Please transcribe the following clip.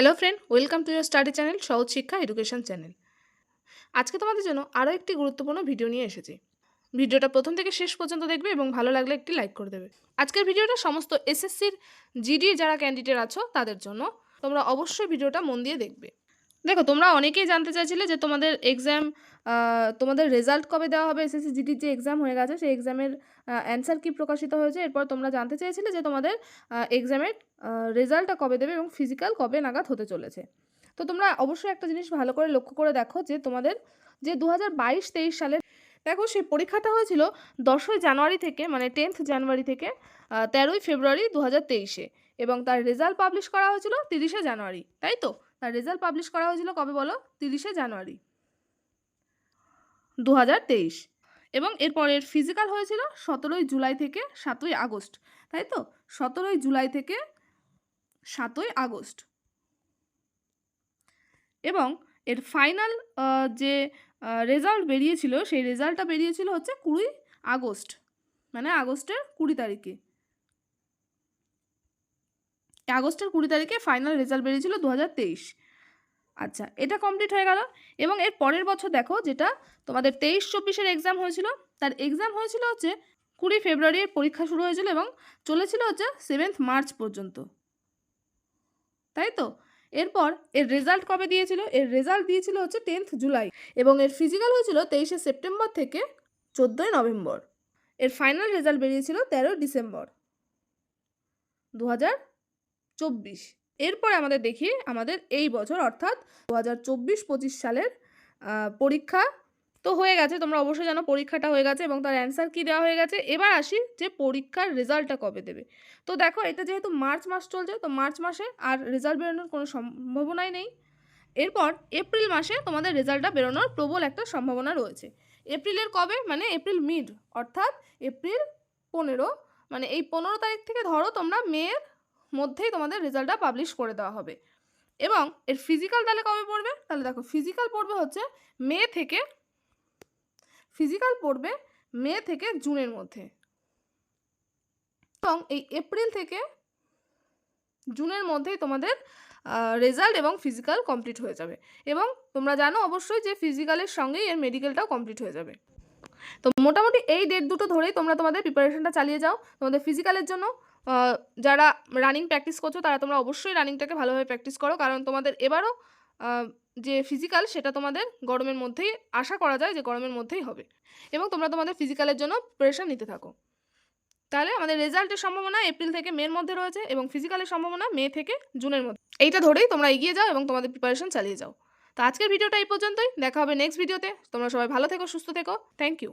Hello friend welcome to year study channel সহজ শিক্ষা education channel আজকে তোমাদের জন্য আরও একটি গুরুত্বপূর্ণ ভিডিও নিয়ে এসেছি। ভিডিওটা প্রথম থেকে শেষ পর্যন্ত দেখবে এবং ভালো লাগলে একটি লাইক করে দেবে। আজকের ভিডিওটা সমস্ত এসএসসির জিডি যারা ক্যান্ডিডেট আছো, তাদের জন্য তোমরা অবশ্যই ভিডিওটা মন দিয়ে দেখবে। দেখো, তোমরা অনেকেই জানতে চাইছিলে যে তোমাদের এক্সাম তোমাদের রেজাল্ট কবে দেওয়া হবে? এসএসসি জিডির যে এক্সাম হয়ে গেছে, সেই এক্সামের অ্যান্সার কি প্রকাশিত হয়েছে? এরপর তোমরা জানতে চেয়েছিলে যে তোমাদের এক্সামের রেজাল্টটা কবে দেবে এবং ফিজিক্যাল কবে নাগাদ হতে চলেছে। তো তোমরা অবশ্যই একটা জিনিস ভালো করে লক্ষ্য করে দেখো যে তোমাদের যে দু হাজার বাইশ তেইশ সালের, দেখো সেই পরীক্ষাটা হয়েছিল দশই জানুয়ারি থেকে মানে টেন্থ জানুয়ারি থেকে তেরোই ফেব্রুয়ারি দু হাজার তেইশে এবং তার রেজাল্ট পাবলিশ করা হয়েছিল তিরিশে জানুয়ারি, তাই তো? তার রেজাল্ট পাবলিশ করা হয়েছিল কবে বলো? তিরিশে জানুয়ারি। দু হাজার তেইশ। এবং এরপরের ফিজিক্যাল হয়েছিল সতেরোই জুলাই থেকে সাতই আগস্ট। তাই তো? সতেরোই জুলাই থেকে সাতই আগস্ট। এবং এর ফাইনাল যে রেজাল্ট বেরিয়েছিল, সেই রেজাল্টটা বেরিয়েছিল হচ্ছে কুড়ি আগস্ট। মানে আগস্টের কুড়ি তারিখে। আগস্টের কুড়ি তারিখে ফাইনাল রেজাল্ট বেরিয়েছিল দু হাজার তেইশ। আচ্ছা এটা কমপ্লিট হয়ে গেল। এবং এর পরের বছর দেখো যেটা তোমাদের তেইশ চব্বিশের এক্সাম হয়েছিল, তার এক্সাম হয়েছিল হচ্ছে কুড়ি ফেব্রুয়ারির পরীক্ষা শুরু হয়েছিল এবং চলেছিল হচ্ছে সেভেন্থ মার্চ পর্যন্ত। তাই তো? এরপর এর রেজাল্ট কবে দিয়েছিল? এর রেজাল্ট দিয়েছিল হচ্ছে টেন্থ জুলাই এবং এর ফিজিক্যাল হয়েছিল তেইশে সেপ্টেম্বর থেকে চোদ্দোই নভেম্বর এর ফাইনাল রেজাল্ট বেরিয়েছিল তেরোই ডিসেম্বর দু হাজার চব্বিশ। এরপরে আমাদের দেখি আমাদের এই বছর, অর্থাৎ দু হাজার চব্বিশ পঁচিশ সালের পরীক্ষা তো হয়ে গেছে। তোমরা অবশ্যই জানো পরীক্ষাটা হয়ে গেছে এবং তার অ্যান্সার কী দেওয়া হয়ে গেছে। এবার আসি যে পরীক্ষার রেজাল্টটা কবে দেবে। তো দেখো, এটা যেহেতু মার্চ মাস চলছে, তো মার্চ মাসে আর রেজাল্ট বেরোনোর কোনো সম্ভাবনাই নেই। এরপর এপ্রিল মাসে তোমাদের রেজাল্টটা বেরোনোর প্রবল একটা সম্ভাবনা রয়েছে। এপ্রিলের কবে? মানে এপ্রিল মিড অর্থাৎ এপ্রিল পনেরো। মানে এই পনেরো তারিখ থেকে ধরো তোমরা মেয়ের মধ্যেই তোমাদের রেজাল্টটা পাবলিশ করে দেওয়া হবে। এবং এর ফিজিক্যাল তাহলে কবে পড়বে? তাহলে দেখো ফিজিক্যাল পড়বে হচ্ছে মে থেকে ফিজিক্যাল পড়বে মে থেকে জুনের মধ্যে। এবং এই এপ্রিল থেকে জুনের মধ্যেই তোমাদের রেজাল্ট এবং ফিজিক্যাল কমপ্লিট হয়ে যাবে। এবং তোমরা জানো অবশ্যই যে ফিজিক্যালের সঙ্গেই এর মেডিকেলটাও কমপ্লিট হয়ে যাবে। তো মোটামুটি এই ডেট দুটো ধরেই তোমরা তোমাদের প্রিপারেশনটা চালিয়ে যাও তোমাদের ফিজিক্যালের জন্য। যারা রানিং প্র্যাকটিস করছ, তারা তোমরা অবশ্যই রানিংটাকে ভালোভাবে প্র্যাকটিস করো। কারণ তোমাদের এবারও যে ফিজিক্যাল সেটা তোমাদের গরমের মধ্যেই আশা করা যায় যে গরমের মধ্যেই হবে। এবং তোমরা তোমাদের ফিজিক্যালের জন্য প্রেশার নিতে থাকো। তাহলে আমাদের রেজাল্টের সম্ভাবনা এপ্রিল থেকে মের মধ্যে রয়েছে এবং ফিজিক্যালের সম্ভাবনা মে থেকে জুনের মধ্যে। এইটা ধরেই তোমরা এগিয়ে যাও এবং তোমাদের প্রিপারেশন চালিয়ে যাও। তো আজকের ভিডিওটা এই পর্যন্তই। দেখা হবে নেক্সট ভিডিওতে তোমরা সবাই ভালো থেকো, সুস্থ থেকো। Thank you